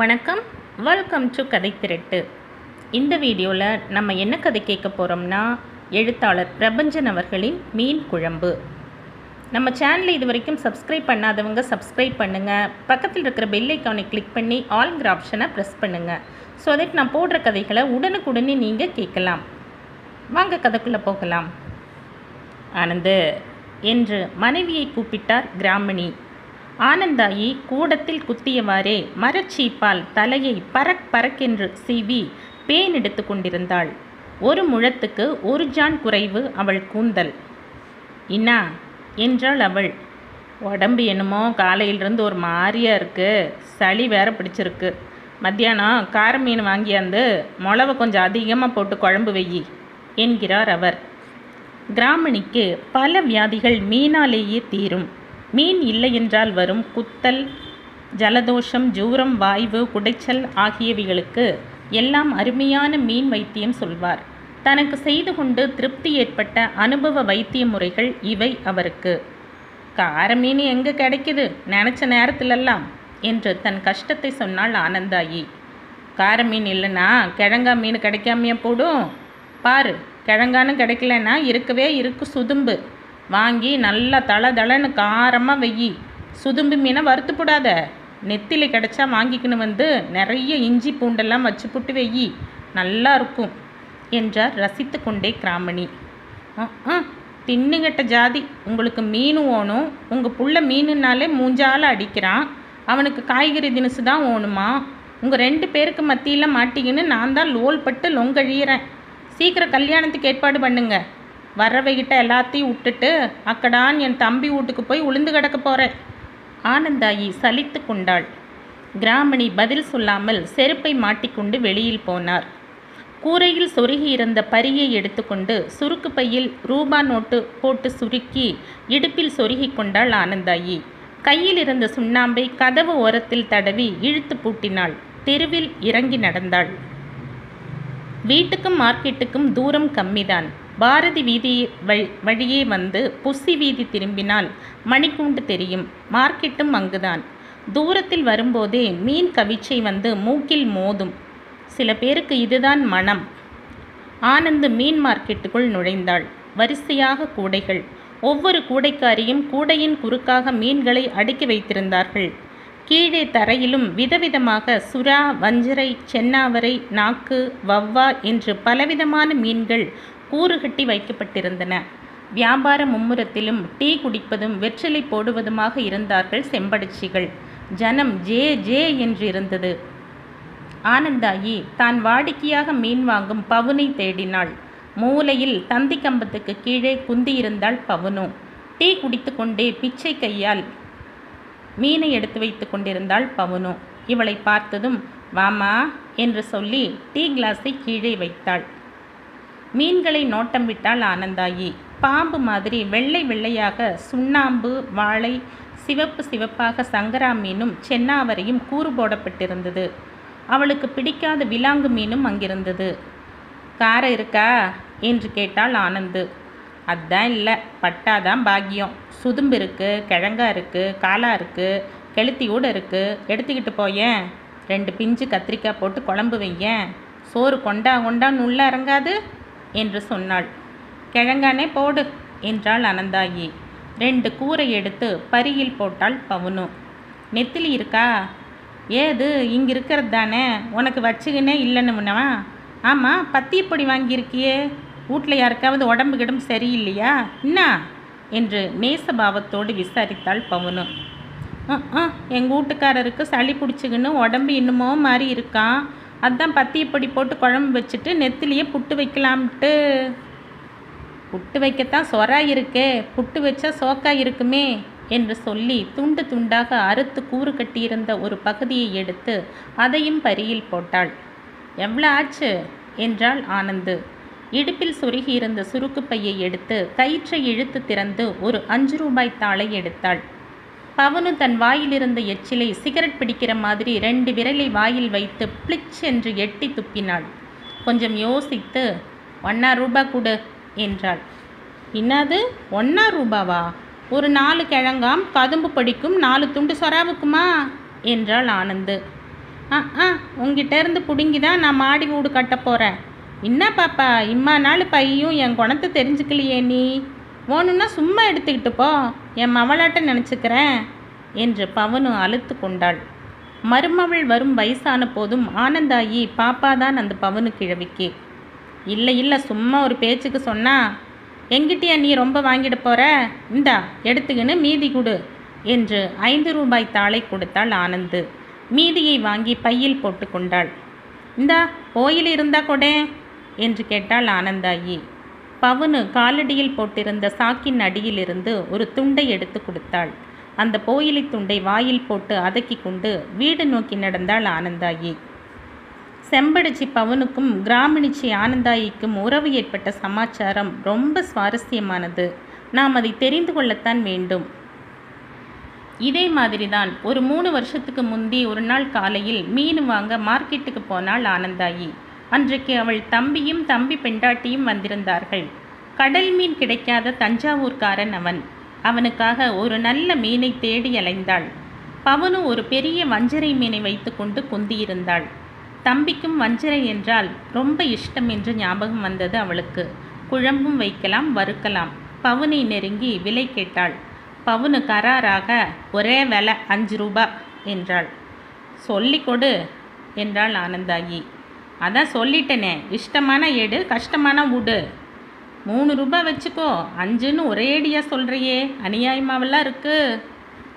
வணக்கம். Welcome to கதை திரட்டு. இந்த வீடியோவில் நம்ம என்ன கதை கேட்க போகிறோம்னா எழுத்தாளர் பிரபஞ்சன் அவர்களின் மீன் குழம்பு. நம்ம சேனலை இது வரைக்கும் சப்ஸ்கிரைப் பண்ணாதவங்க சப்ஸ்கிரைப் பண்ணுங்கள் பக்கத்தில் இருக்கிற பெல் ஐக்கானை கிளிக் பண்ணி ஆல்ங்கிற ஆப்ஷனை ப்ரெஸ் பண்ணுங்கள் ஸோ தட் நான் போடுற கதைகளை உடனுக்குடனே நீங்கள் கேட்கலாம். வாங்க கதைக்குள்ளே போகலாம். ஆனந்து என்று மனைவியை கூப்பிட்டார் கிராமணி. ஆனந்தாயி கூடத்தில் குத்தியவாறே மரச்சீப்பால் தலையை பறக் பறக்கென்று சீவி பேன் எடுத்து கொண்டிருந்தாள். ஒரு முழத்துக்கு ஒரு ஜான் குறைவு அவள் கூந்தல். இன்னா என்றாள் அவள். உடம்பு என்னமோ காலையிலிருந்து ஒரு மாதிரியாக இருக்குது சளி வேற பிடிச்சிருக்கு. மத்தியானம் கார மீன் வாங்கியாந்து மொளவை கொஞ்சம் அதிகமாக போட்டு குழம்பு வெயி என்கிறார் அவர். கிராமணிக்கு பல வியாதிகள் மீனாலேயே தீரும். மீன் இல்லை என்றால் வரும் குத்தல் ஜலதோஷம் ஜூரம் வாய்வு குடைச்சல் ஆகியவைகளுக்கு எல்லாம் அருமையான மீன் வைத்தியம் சொல்வார். தனக்கு செய்து கொண்டு திருப்தி ஏற்பட்ட அனுபவ வைத்திய முறைகள் இவை அவருக்கு. கார மீன் எங்கே கிடைக்குது? நினச்ச நேரத்திலெல்லாம் என்று தன் கஷ்டத்தை சொன்னாள் ஆனந்தாயி. கார மீன் இல்லைன்னா கிழங்கா மீன் கிடைக்காமையா போடும்? பாரு கிழங்கான்னு கிடைக்கலன்னா இருக்கவே இருக்கு சுதும்பு. வாங்கி நல்லா தள தளன்னு காரமாக வெயி. சுதும்பு மீனை வறுத்து நெத்திலி கிடச்சா வாங்கிக்கின்னு வந்து நிறைய இஞ்சி பூண்டெல்லாம் வச்சு புட்டு வெயி. நல்லா இருக்கும் என்றார் ரசித்து கொண்டே கிராமணி. ஆ தின்னுகட்ட ஜாதி. உங்களுக்கு மீன் ஓணும். உங்கள் புள்ள மீனுனாலே மூஞ்சால் அடிக்கிறான். அவனுக்கு காய்கறி தினுசு தான் ஓணுமா? உங்கள் ரெண்டு பேருக்கு மத்தியில் மாட்டிக்கின்னு நான் தான் லோல் பட்டு லொங்கழியிறேன். சீக்கிரம் கல்யாணத்துக்கு ஏற்பாடு பண்ணுங்கள் வர்றவைகிட்ட எல்லாத்தையும் விட்டுட்டு அக்கடான் என் தம்பி வீட்டுக்கு போய் உளுந்து கிடக்க போகிறேன் ஆனந்தாயி சலித்து கொண்டாள். கிராமணி பதில் சொல்லாமல் செருப்பை மாட்டிக்கொண்டு வெளியில் போனார். கூரையில் சொருகி இருந்த பரியை எடுத்துக்கொண்டு சுருக்கு பையில் ரூபா நோட்டு போட்டு சுருக்கி இடுப்பில் சொருகி கொண்டாள் ஆனந்தாயி. கையில் இருந்த சுண்ணாம்பை கதவு ஓரத்தில் தடவி இழுத்து பூட்டினாள். தெருவில் இறங்கி நடந்தாள். வீட்டுக்கும் மார்க்கெட்டுக்கும் தூரம் கம்மிதான். பாரதி வீதி வழியே வந்து புஸ்ஸி வீதி திரும்பினால் மணிக்கூண்டு தெரியும். மார்க்கெட்டும் அங்குதான். தூரத்தில் வரும்போதே மீன் கவிச்சை வந்து மூக்கில் மோதும். சில பேருக்கு இதுதான் மனம். ஆனந்து மீன் மார்க்கெட்டுக்குள் நுழைந்தாள். வரிசையாக கூடைகள். ஒவ்வொரு கூடைக்காரியும் கூடையின் குறுக்காக மீன்களை அடுக்கி வைத்திருந்தார்கள். கீழே தரையிலும் விதவிதமாக சுறா வஞ்சரை சென்னாவரை நாக்கு வவ்வா என்று பலவிதமான மீன்கள் கூறுகட்டி வைக்கப்பட்டிருந்தன. வியாபார மும்முரத்திலும் டீ குடிப்பதும் வெற்றிலை போடுவதுமாக இருந்தார்கள் செம்படிச்சிகள். ஜனம் ஜே ஜே என்று இருந்தது ஆனந்தாயி தான் வாடிக்கையாக மீன் வாங்கும் பவுனை தேடினாள். மூலையில் தந்தி கம்பத்துக்கு கீழே குந்தியிருந்தாள் பவுனு. டீ குடித்து கொண்டே பிச்சை கையால் மீனை எடுத்து வைத்து கொண்டிருந்தாள் பவுனு. இவளை பார்த்ததும் வாமா என்று சொல்லி டீ கிளாஸை கீழே வைத்தாள். மீன்களை நோட்டம் விட்டால் ஆனந்தாயி. பாம்பு மாதிரி வெள்ளை வெள்ளையாக சுண்ணாம்பு வாழை சிவப்பு சிவப்பாக சங்கரா மீனும் சென்னாவரையும் கூறு போடப்பட்டிருந்தது. அவளுக்கு பிடிக்காத விலாங்கு மீனும் அங்கிருந்தது. காரம் இருக்கா? என்று கேட்டாள் ஆனந்து. அதான் இல்லை பட்டாதான் பாக்கியம். சுதும்பு இருக்குது கிழங்கா இருக்குது காலா இருக்குது கெளுத்தியூட இருக்குது எடுத்துக்கிட்டு போயேன். ரெண்டு பிஞ்சு கத்திரிக்காய் போட்டு குழம்பு வையேன். சோறு கொண்டா கொண்டான்னு உள்ள இறங்காது. என்று சொன்னாள். கிழங்கானே போடு என்றாள் அனந்தாயி. ரெண்டு கூரை எடுத்து பரியில் போட்டாள் பவுனு. நெத்திலி இருக்கா? ஏது இங்கே இருக்கிறது தானே. உனக்கு வச்சுக்கினே இல்லைன்னுவா ஆமாம் பத்தியப்பொடி வாங்கியிருக்கியே. வீட்டில் யாருக்காவது உடம்பு கிடம்பு சரியில்லையா? என்ன என்று நேசபாவத்தோடு விசாரித்தாள் பவுனு. எங்கள் வீட்டுக்காரருக்கு சளி பிடிச்சிக்கின்னு உடம்பு இன்னுமோ மாதிரி இருக்கான் அதான் பத்தியப்பொடி போட்டு குழம்பு வச்சுட்டு நெத்திலேயே புட்டு வைக்கலாம்ட்டு. புட்டு வைக்கத்தான் சொரா இருக்கே புட்டு வச்சா சோக்கா இருக்குமே என்று சொல்லி துண்டு துண்டாக அறுத்து கூறு கட்டியிருந்த ஒரு பகுதியை எடுத்து அதையும் பரியில் போட்டாள். எவ்வளோ ஆச்சு? என்றாள் ஆனந்து. இடுப்பில் சுருகியிருந்த சுருக்கு பையை எடுத்து கயிற்றை இழுத்து திறந்து ஒரு அஞ்சு ரூபாய் தாளை எடுத்தாள். பவனு தன் வாயிலிருந்த எச்சிலை சிகரெட் பிடிக்கிற மாதிரி ரெண்டு விரலை வாயில் வைத்து பிளிச் என்று எட்டி துப்பினாள். கொஞ்சம் யோசித்து ஒன்னா ரூபா கொடு என்றாள். என்னது? ஒன்னா ரூபாவா? ஒரு நாலு கிழங்காம் கதும்பு படிக்கும் நாலு துண்டு சொராவுக்குமா? என்றாள் ஆனந்து. ஆ ஆ உங்ககிட்ட இருந்து பிடுங்கி தான் நான் மாடி வீடு கட்ட போகிறேன் என்ன பாப்பா இம்மா நாள் பையும் என் குணத்தை தெரிஞ்சுக்கலையே நீ? வேணும்னா சும்மா எடுத்துக்கிட்டு போ. என் மவளாட்ட நினச்சிக்கிறேன் என்று பவனு அழுத்து கொண்டாள். மருமவள் வரும் வயசான போதும் ஆனந்தாயி பாப்பா தான் அந்த பவனு கிழவிக்கு. இல்லை இல்லை சும்மா ஒரு பேச்சுக்கு சொன்னா எங்கிட்டயா நீ ரொம்ப வாங்கிட போற? இந்தா எடுத்துக்கின்னு மீதி கொடு என்று ஐந்து ரூபாய் தாளை கொடுத்தாள் ஆனந்து. மீதியை வாங்கி பையில் போட்டு கொண்டாள். இந்தா கோயில் இருந்தா கொடே என்று கேட்டாள் ஆனந்தாயி. பவுனு காலடியில் போட்டிருந்த சாக்கின் அடியிலிருந்து ஒரு துண்டை எடுத்து கொடுத்தாள். அந்த போயிலி துண்டை வாயில் போட்டு அதக்கி கொண்டு வீடு நோக்கி நடந்தாள் ஆனந்தாயி. செம்படிச்சி பவனுக்கும் கிராமணிச்சி ஆனந்தாயிக்கும் உறவு ஏற்பட்ட சமாச்சாரம் ரொம்ப சுவாரஸ்யமானது. நாம் அதை தெரிந்து கொள்ளத்தான் வேண்டும். இதே மாதிரி தான் ஒரு மூணு வருஷத்துக்கு முந்தி ஒரு நாள் காலையில் மீன் வாங்க மார்க்கெட்டுக்கு போனாள் ஆனந்தாயி. அன்றைக்கு அவள் தம்பியும் தம்பி பெண்டாட்டியும் வந்திருந்தார்கள். கடல் மீன் கிடைக்காத தஞ்சாவூர்காரன் அவன். அவனுக்காக ஒரு நல்ல மீனை தேடி அலைந்தாள். பவனு ஒரு பெரிய வஞ்சரை மீனை வைத்துக்கொண்டு குந்தியிருந்தாள். தம்பிக்கும் வஞ்சரை என்றால் ரொம்ப இஷ்டம் என்று ஞாபகம் வந்தது அவளுக்கு. குழம்பும் வைக்கலாம் வறுக்கலாம். பவுனை நெருங்கி விலை கேட்டாள். பவுனு கராராக ஒரே விலை அஞ்சு ரூபா என்றாள். சொல்லிக் கொடு என்றாள் ஆனந்தாயி. அதான் சொல்லிட்டேனே. இஷ்டமான எடு கஷ்டமான உடு. மூணு ரூபா வச்சுக்கோ. அஞ்சுன்னு ஒரேடியாக சொல்கிறியே அநியாயமாவெல்லாம் இருக்குது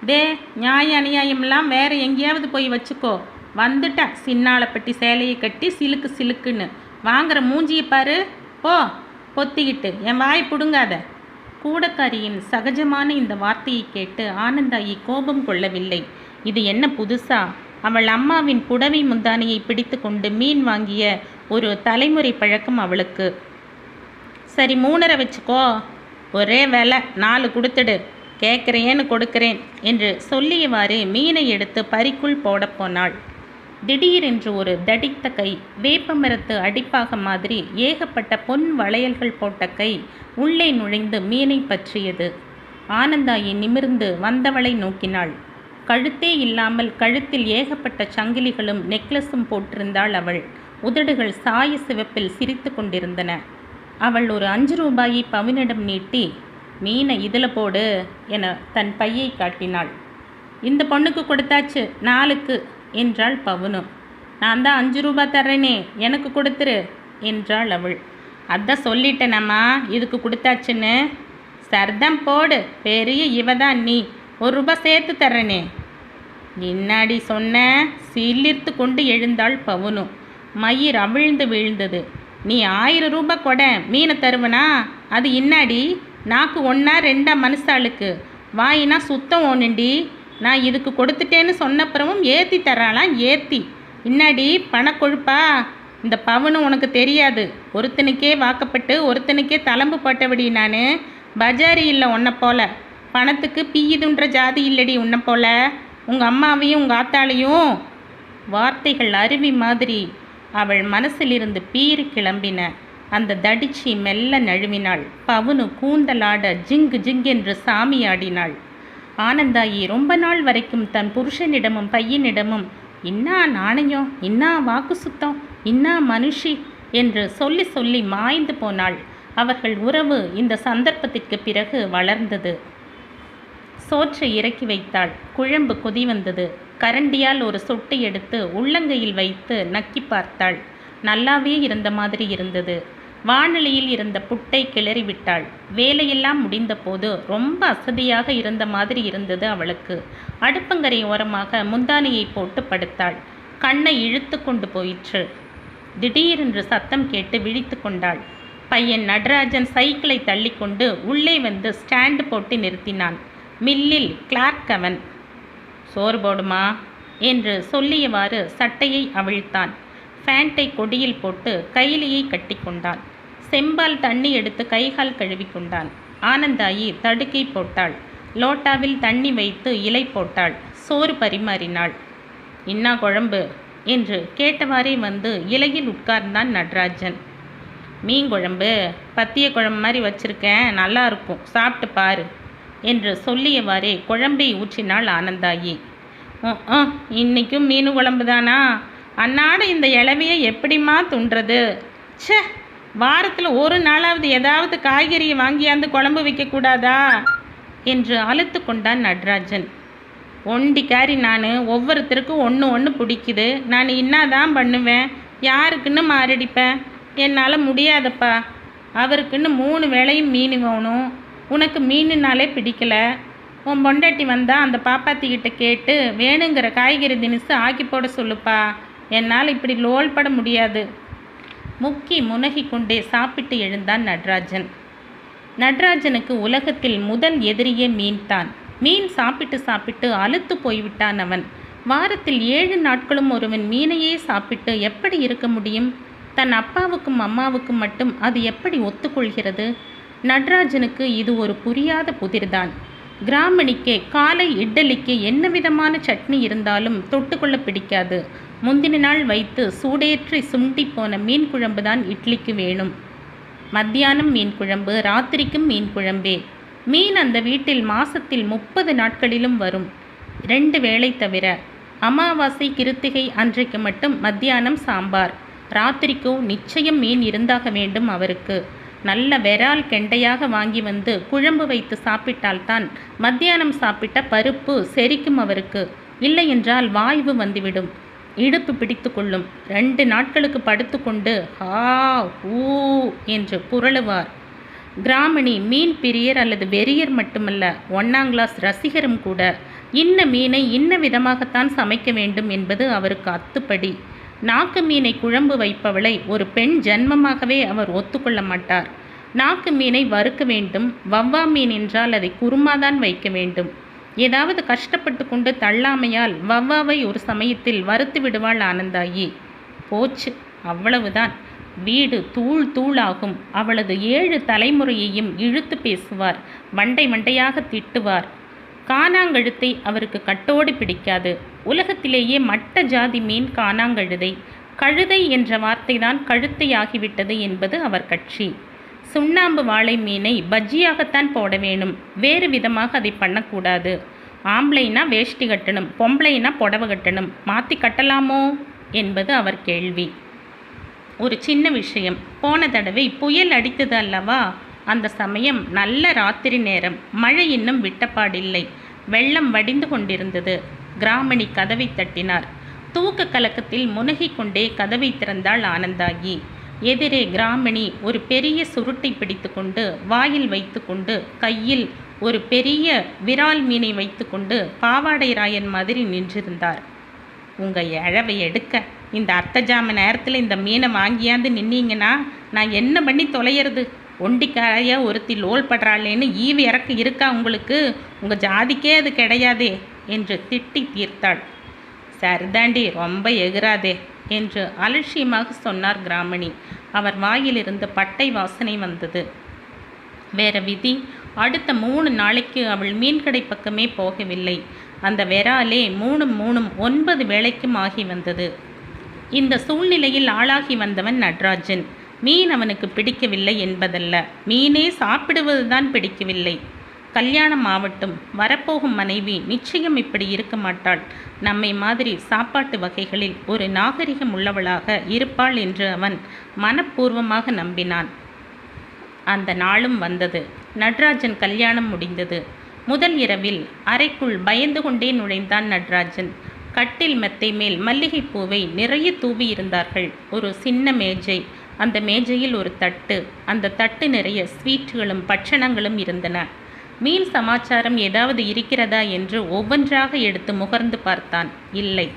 டே நியாய அநியாயம்லாம் வேறு எங்கேயாவது போய் வச்சுக்கோ. வந்துட்டேன் சின்னாளப்பட்டி சேலையை கட்டி சிலுக்கு சிலுக்குன்னு. வாங்குற மூஞ்சியை பாரு. போ பொத்திக்கிட்டு. என் வாய் பிடுங்காத. கூடக்காரியின் சகஜமான இந்த வார்த்தையை கேட்டு ஆனந்தாயி கோபம் கொள்ளவில்லை. இது என்ன புதுசா? அவள் அம்மாவின் புடவை முந்தானியை பிடித்து கொண்டு மீன் வாங்கிய ஒரு தலைமுறை பழக்கம் அவளுக்கு. சரி மூணரை வச்சுக்கோ. ஒரே வேலை நாலு கொடுத்துடு. கேட்குறேன்னு கொடுக்கிறேன் என்று சொல்லியவாறு மீனை எடுத்து பறிக்குள் போடப் போனாள். திடீரென்று ஒரு தடித்த கை வேப்பமரத்து அடிப்பாக மாதிரி ஏகப்பட்ட பொன் வளையல்கள் போட்ட கை உள்ளே நுழைந்து மீனை பற்றியது. ஆனந்தாயி நிமிர்ந்து வந்தவளை நோக்கினாள். கழுத்தே இல்லாமல் கழுத்தில் ஏகப்பட்ட சங்கிலிகளும் நெக்லஸும் போட்டிருந்தாள் அவள். உதடுகள் சாய சிவப்பில் சிரித்து கொண்டிருந்தன. அவள் ஒரு அஞ்சு ரூபாயை பவுனிடம் நீட்டி மீனை இதில் போடு என தன் பையை காட்டினாள். இந்த பொண்ணுக்கு கொடுத்தாச்சு நாளுக்கு என்றாள் பவுனு. நான் தான் அஞ்சு ரூபா தர்றேனே எனக்கு கொடுத்துரு என்றாள் அவள். அதான் சொல்லிட்டேனம்மா இதுக்கு கொடுத்தாச்சுன்னு. சர்தம் போடு பெரிய இவதான் நீ. ஒரு ரூபா சேர்த்து தர்றேனே என்னாடி சொன்ன சிலிர்த்து கொண்டு எழுந்தாள் பவுனு. மயிர் அவிழ்ந்து வீழ்ந்தது. நீ ஆயிரம் ரூபாய் கொட மீனை தருவனா? அது இன்னாடி? நாக்கு ஒன்றா ரெண்டா மனுஷாளுக்கு வாயினா சுத்தம் ஒன்றுண்டி நான் இதுக்கு கொடுத்துட்டேன்னு சொன்னப்புறமும் ஏற்றி தரலாம் ஏற்றி இன்னாடி பணக்கொழுப்பா இந்த பவுனு உனக்கு தெரியாது. ஒருத்தனுக்கே வாக்கப்பட்டு ஒருத்தனுக்கே தளம்பு போட்டபடி நான். பஜாரி இல்லை உன்னை போல. பணத்துக்கு பீயுதுன்ற ஜாதி இல்லடி உன்னை போல. உங்கள் அம்மாவையும் உங்கள் ஆத்தாளையும் வார்த்தைகள் அருவி மாதிரி அவள் மனசிலிருந்து பீறி கிளம்பின. அந்த தடிச்சி மெல்ல நழுவினாள். பவுனு கூந்தலாட ஜிங்கு ஜிங்கென்று சாமியாடினாள் ஆனந்தாயி ரொம்ப நாள் வரைக்கும் தன் புருஷனிடமும் பையனிடமும் இன்னா நாணயம் இன்னா வாக்கு சுத்தம் இன்னா மனுஷி என்று சொல்லி சொல்லி மாய்ந்து போனாள். அவர்கள் உறவு இந்த சந்தர்ப்பத்திற்கு பிறகு வளர்ந்தது. சோற்றை இறக்கி வைத்தாள். குழம்பு கொதி வந்தது. கரண்டியால் ஒரு சொட்டை எடுத்து உள்ளங்கையில் வைத்து நக்கி பார்த்தாள். நல்லாவே இருந்த மாதிரி இருந்தது. வானொலியில் இருந்த புட்டை கிளறிவிட்டாள் வேலையெல்லாம் முடிந்தபோது ரொம்ப அசதியாக இருந்த மாதிரி இருந்தது அவளுக்கு. அடுப்பங்கரை ஓரமாக முந்தானியை போட்டு படுத்தாள். கண்ணை இழுத்து கொண்டு போயிற்று. திடீரென்று சத்தம் கேட்டு விழித்து கொண்டாள். பையன் நடராஜன் சைக்கிளை தள்ளிக்கொண்டு உள்ளே வந்து ஸ்டாண்டு போட்டு நிறுத்தினான். மில்லில் கிளார்க் அவன். சோறு போடுமா? என்று சொல்லியவாறு சட்டையை அவிழ்த்தான். ஃபேண்ட்டை கொடியில் போட்டு கைலியை கட்டிக்கொண்டான் செம்பால் தண்ணி எடுத்து கைகால் கழுவி கொண்டான். ஆனந்தாயி தடுக்கை போட்டாள். லோட்டாவில் தண்ணி வைத்து இலை போட்டாள். சோறு பரிமாறினாள். இன்னா குழம்பு? என்று கேட்டவாறே வந்து இலையில் உட்கார்ந்தான் நடராஜன். மீன் குழம்பு? பத்திய குழம்பு மாதிரி வச்சிருக்கேன். நல்லா இருக்கும். சாப்பிட்டு பாரு. என்று சொல்லியவாறே குழம்பை ஊற்றினாள் ஆனந்தாயி. இன்னைக்கும் மீன் குழம்பு தானா அன்னாடு இந்த இளவையை எப்படிம்மா துண்டுறது ச்சே வாரத்தில் ஒரு நாளாவது ஏதாவது காய்கறியை வாங்கியாந்து குழம்பு வைக்கக்கூடாதா என்று அழுத்து கொண்டான் நடராஜன். ஒண்டிக்காரி நான் ஒவ்வொருத்தருக்கும் ஒன்று ஒன்று பிடிக்குது. நான் இன்னாதான் பண்ணுவேன்? யாருக்குன்னு மாரடிப்பேன்? என்னால் முடியாதப்பா. அவருக்குன்னு மூணு வேளையும் மீன் வேணும். உனக்கு மீனுனாலே பிடிக்கல. உன் பொண்டாட்டி வந்தால் அந்த பாப்பாத்திக்கிட்ட கேட்டு வேணுங்கிற காய்கறி தினிசு ஆக்கி போட சொல்லுப்பா. என்னால் இப்படி லோல் பட முடியாது. முக்கி முனகி கொண்டே சாப்பிட்டு எழுந்தான் நடராஜன். நடராஜனுக்கு உலகத்தில் முதல் எதிரியே மீன்தான் மீன் சாப்பிட்டு சாப்பிட்டு அழுத்து போய்விட்டான் அவன். வாரத்தில் ஏழு நாட்களும் ஒருவன் மீனையே சாப்பிட்டு எப்படி இருக்க முடியும்? தன் அப்பாவுக்கும் அம்மாவுக்கும் மட்டும் அது எப்படி ஒத்துக்கொள்கிறது? நடராஜனுக்கு இது ஒரு புரியாத புதிர்தான். கிராமணிக்கு காலை இட்டலிக்கு என்ன விதமான சட்னி இருந்தாலும் தொட்டுக்கொள்ள பிடிக்காது. முந்தின நாள் வைத்து சூடேற்றி சுண்டி போன மீன் குழம்பு தான் இட்லிக்கு வேணும். மத்தியானம் மீன் குழம்பு ராத்திரிக்கும் மீன் குழம்பே. மீன் அந்த வீட்டில் மாசத்தில் முப்பது நாட்களிலும் வரும். ரெண்டு வேளை தவிர அமாவாசை கிருத்திகை அன்றைக்கு மட்டும் மத்தியானம் சாம்பார். ராத்திரிக்கோ நிச்சயம் மீன் இருந்தாக வேண்டும் அவருக்கு. நல்ல வெறால் கெண்டையாக வாங்கி வந்து குழம்பு வைத்து சாப்பிட்டால்தான் மத்தியானம் சாப்பிட்ட பருப்பு செரிக்கும் அவருக்கு. இல்லை என்றால் வாய்வு வந்துவிடும். இடுப்பு பிடித்து கொள்ளும். ரெண்டு நாட்களுக்கு படுத்துக்கொண்டு ஹா ஊ என்று புரளுவார். கிராமணி மீன் பிரியர் அல்லது வெறியர் மட்டுமல்ல ஒன்னாங்கிளாஸ் ரசிகரும் கூட இன்ன மீனை இன்ன விதமாகத்தான் சமைக்க வேண்டும் என்பது அவருக்கு அத்துப்படி. நாக்கு மீனை குழம்பு வைப்பவளை ஒரு பெண் ஜன்மமாகவே அவர் ஒத்துக்கொள்ள மாட்டார். நாக்கு மீனை வறுக்க வேண்டும் வவ்வா மீன் என்றால் அதை குருமாதான் வைக்க வேண்டும். ஏதாவது கஷ்டப்பட்டு கொண்டு தள்ளாமையால் வவ்வாவை ஒரு சமயத்தில் வறுத்து விடுவாள் ஆனந்தாயி. போச்சு அவ்வளவுதான். வீடு தூள் தூளாகும். அவளது ஏழு தலைமுறையையும் இழுத்து பேசுவார். வண்டை வண்டையாக திட்டுவார். காணாங்கழுத்தை அவருக்கு கட்டோடு பிடிக்காது. உலகத்திலேயே மட்ட ஜாதி மீன் காணாங்கழுதை கழுதை என்ற வார்த்தைதான் கழுத்தையாகிவிட்டது என்பது அவர் கட்சி. சுண்ணாம்பு வாழை மீனை பஜ்ஜியாகத்தான் போட வேணும். வேறு விதமாக அதை பண்ணக்கூடாது. ஆம்பளைனா வேஷ்டி கட்டணும் பொம்பளைனா புடவை கட்டணும். மாற்றி கட்டலாமோ? என்பது அவர் கேள்வி. ஒரு சின்ன விஷயம். போன தடவை புயல் அடித்தது அல்லவா? அந்த சமயம் நல்ல ராத்திரி நேரம். மழை இன்னும் விட்டப்பாடில்லை. வெள்ளம் வடிந்து கொண்டிருந்தது. கிராமணி கதவை தட்டினார். தூக்க கலக்கத்தில் முனகிக்கொண்டே கதவை திறந்தாள் ஆனந்தாகி. எதிரே கிராமணி ஒரு பெரிய சுருட்டை பிடித்துக்கொண்டு வாயில் வைத்துக்கொண்டு கையில் ஒரு பெரிய விரால் மீனை வைத்துக்கொண்டு பாவாடை ராயன் மாதிரி நின்றிருந்தார். உங்கள் இழவை எடுக்க. இந்த அர்த்தஜாம நேரத்தில் இந்த மீனை வாங்கியாந்து நின்னீங்கன்னா நான் என்ன பண்ணி தொலையிறது? ஒண்டிக்காய ஒருத்தி லோல் படுறாளேன்னு ஈவு இறக்கு இருக்கா உங்களுக்கு? உங்கள் ஜாதிக்கே அது கிடையாதே என்று திட்டி தீர்த்தாள். சரிதாண்டி ரொம்ப எகிராதே என்று அலட்சியமாக சொன்னார் கிராமணி. அவர் வாயிலிருந்து பட்டை வாசனை வந்தது. வேற விதி அடுத்த மூணு நாளைக்கு அவள் மீன்கடை பக்கமே போகவில்லை. அந்த வெறாலே மூணும் மூணும் ஒன்பது வேளைக்கும் ஆகி வந்தது. இந்த சூழ்நிலையில் ஆளாகி வந்தவன் நட்ராஜன். மீன் அவனுக்கு பிடிக்கவில்லை என்பதல்ல. மீனே சாப்பிடுவதுதான் பிடிக்கவில்லை. கல்யாணம் ஆவட்டும். வரப்போகும் மனைவி நிச்சயம் இப்படி இருக்க மாட்டாள். நம்மை மாதிரி சாப்பாட்டு வகைகளில் ஒரு நாகரிகம் உள்ளவளாக இருப்பாள் என்று அவன் மனப்பூர்வமாக நம்பினான். அந்த நாளும் வந்தது. நட்ராஜன் கல்யாணம் முடிந்தது. முதல் இரவில் அறைக்குள் பயந்து கொண்டே நுழைந்தான் நடராஜன். கட்டில் மெத்தை மேல் மல்லிகைப்பூவை நிறைய தூவி இருந்தார்கள். ஒரு சின்ன மேஜை அந்த மேஜையில் ஒரு தட்டு. அந்த தட்டு நிறைய ஸ்வீட்டுகளும் பட்சணங்களும் இருந்தன. மீன் சமாச்சாரம் ஏதாவது இருக்கிறதா என்று ஒவ்வொன்றாக எடுத்து முகர்ந்து பார்த்தான். இல்லை.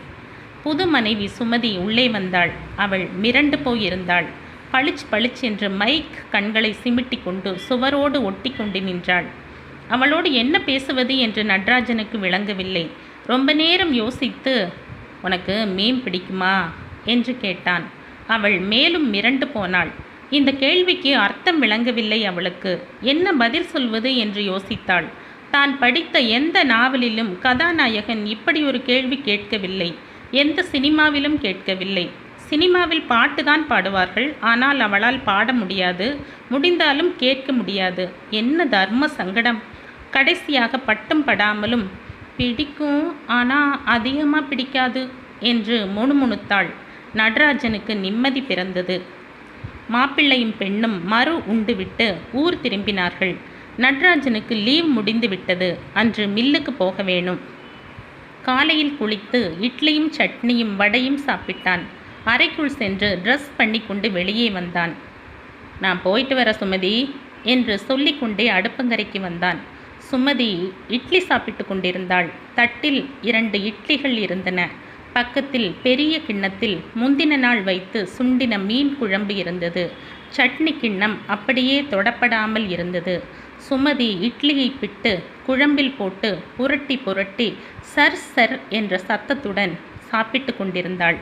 புது மனைவி சுமதி உள்ளே வந்தாள். அவள் மிரண்டு போயிருந்தாள். பளிச் பளிச் என்று மைக் கண்களை சிமிட்டி கொண்டு சுவரோடு ஒட்டி கொண்டு நின்றாள். அவளோடு என்ன பேசுவது என்று நடராஜனுக்கு விளங்கவில்லை. ரொம்ப நேரம் யோசித்து உனக்கு மீன் பிடிக்குமா? என்று கேட்டான். அவள் மேலும் மிரண்டு போனாள். இந்த கேள்விக்கு அர்த்தம் விளங்கவில்லை அவளுக்கு. என்ன பதில் சொல்வது என்று யோசித்தாள். தான் படித்த எந்த நாவலிலும் கதாநாயகன் இப்படி ஒரு கேள்வி கேட்கவில்லை. எந்த சினிமாவிலும் கேட்கவில்லை. சினிமாவில் பாட்டுதான் பாடுவார்கள். ஆனால் அவளால் பாட முடியாது. முடிந்தாலும் கேட்க முடியாது. என்ன தர்ம சங்கடம். கடைசியாக பட்டும் படாமலும் பிடிக்கும். ஆனால் அதிகமாக பிடிக்காது என்று முணுமுணுத்தாள். நடராஜனுக்கு நிம்மதி பிறந்தது. மாப்பிள்ளையும் பெண்ணும் மறு உண்டுவிட்டு ஊர் திரும்பினார்கள். நடராஜனுக்கு லீவ் முடிந்து விட்டது. அன்று மில்லுக்கு போக வேணும். காலையில் குளித்து இட்லியும் சட்னியும் வடையும் சாப்பிட்டான். அறைக்குள் சென்று ட்ரெஸ் பண்ணி கொண்டு வெளியே வந்தான். நான் போயிட்டு வர சுமதி என்று சொல்லிக்கொண்டே அடுப்பங்கரைக்கு வந்தான். சுமதி இட்லி சாப்பிட்டு கொண்டிருந்தாள். தட்டில் இரண்டு இட்லிகள் இருந்தன. பக்கத்தில் பெரிய கிண்ணத்தில் முந்தின நாள் வைத்து சுண்டின மீன் குழம்பு இருந்தது. சட்னி கிண்ணம் அப்படியே தொடப்படாமல் இருந்தது. சுமதி இட்லியை பிட்டு குழம்பில் போட்டு புரட்டி புரட்டி சர் சர் என்ற சத்தத்துடன் சாப்பிட்டு கொண்டிருந்தாள்.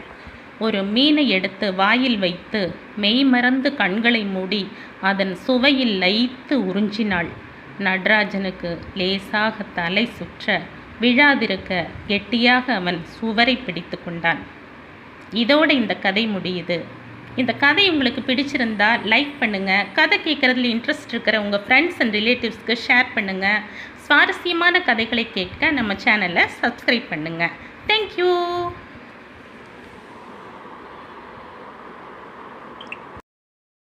ஒரு மீனை எடுத்து வாயில் வைத்து மெய்மறந்து கண்களை மூடி அதன் சுவையில் லயித்து உறிஞ்சினாள். நடராஜனுக்கு லேசாக தலை சுற்ற விழாதிருக்க கெட்டியாக அவன் சுவரை பிடித்து கொண்டான். இதோட இந்த கதை முடியுது. இந்த கதை உங்களுக்கு பிடிச்சிருந்தா லைக் பண்ணுங்கள் கதை கேட்குறதுல இன்ட்ரெஸ்ட் இருக்கிற உங்கள் ஃப்ரெண்ட்ஸ் அண்ட் ரிலேட்டிவ்ஸ்க்கு ஷேர் பண்ணுங்கள் சுவாரஸ்யமான கதைகளை கேட்க நம்ம சேனலை சப்ஸ்கிரைப் பண்ணுங்கள் தேங்க்யூ